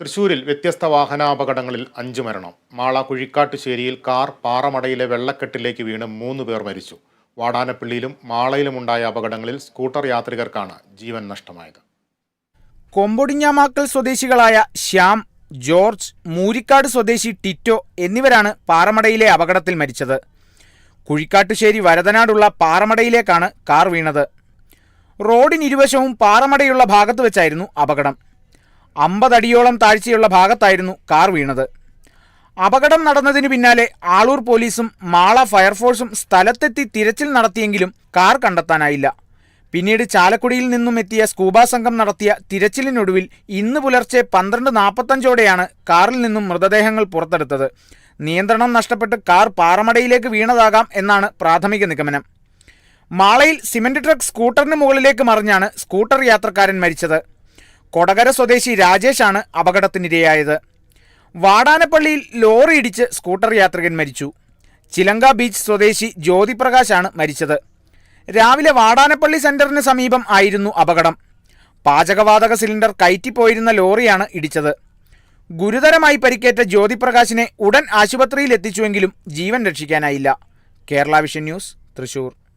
തൃശൂരിൽ വ്യത്യസ്ത വാഹനാപകടങ്ങളിൽ അഞ്ച് മരണം. മാള കുഴിക്കാട്ടുശ്ശേരിയിൽ കാർ പാറമടയിലെ വെള്ളക്കെട്ടിലേക്ക് വീണ് മൂന്ന് പേർ മരിച്ചു. വാടാനപ്പള്ളിയിലും മാളയിലുമുണ്ടായ അപകടങ്ങളിൽ സ്കൂട്ടർ യാത്രികർക്കാണ് ജീവൻ നഷ്ടമായത്. കൊമ്പൊടിഞ്ഞാമാക്കൽ സ്വദേശികളായ ശ്യാം ജോർജ് മൂരിക്കാട് സ്വദേശി ടിറ്റോ എന്നിവരാണ് പാറമടയിലെ അപകടത്തിൽ മരിച്ചത്. കുഴിക്കാട്ടുശ്ശേരി വരതനാടുള്ള പാറമടയിലേക്കാണ് കാർ വീണത്. റോഡിനിരുവശവും പാറമടയുള്ള ഭാഗത്ത് വെച്ചായിരുന്നു അപകടം. അമ്പതടിയോളം താഴ്ചയുള്ള ഭാഗത്തായിരുന്നു കാർ വീണത്. അപകടം നടന്നതിന് പിന്നാലെ ആളൂർ പോലീസും മാള ഫയർഫോഴ്സും സ്ഥലത്തെത്തി തിരച്ചിൽ നടത്തിയെങ്കിലും കാർ കണ്ടെത്താനായില്ല. പിന്നീട് ചാലക്കുടിയിൽ നിന്നും എത്തിയ സ്കൂബ സംഘം നടത്തിയ തിരച്ചിലിനൊടുവിൽ ഇന്ന് പുലർച്ചെ പന്ത്രണ്ട് നാൽപ്പത്തഞ്ചോടെയാണ് കാറിൽ നിന്നും മൃതദേഹങ്ങൾ പുറത്തെടുത്തത്. നിയന്ത്രണം നഷ്ടപ്പെട്ട് കാർ പാറമടയിലേക്ക് വീണതാകാം എന്നാണ് പ്രാഥമിക നിഗമനം. മാളയിൽ സിമന്റ് ട്രക്ക് സ്കൂട്ടറിന് മുകളിലേക്ക് മറിഞ്ഞാണ് സ്കൂട്ടർ യാത്രക്കാരൻ മരിച്ചത്. കൊടകര സ്വദേശി രാജേഷാണ് അപകടത്തിനിരയായത്. വാടാനപ്പള്ളിയിൽ ലോറി ഇടിച്ച് സ്കൂട്ടർ യാത്രികൻ മരിച്ചു. ചിലങ്ക ബീച്ച് സ്വദേശി ജ്യോതിപ്രകാശാണ് മരിച്ചത്. രാവിലെ വാടാനപ്പള്ളി സെന്ററിന് സമീപം ആയിരുന്നു അപകടം. പാചകവാതക സിലിണ്ടർ കയറ്റിപ്പോയിരുന്ന ലോറിയാണ് ഇടിച്ചത്. ഗുരുതരമായി പരിക്കേറ്റ ജ്യോതിപ്രകാശിനെ ഉടൻ ആശുപത്രിയിൽ എത്തിച്ചുവെങ്കിലും ജീവൻ രക്ഷിക്കാനായില്ല. Kerala vision news Thrissur.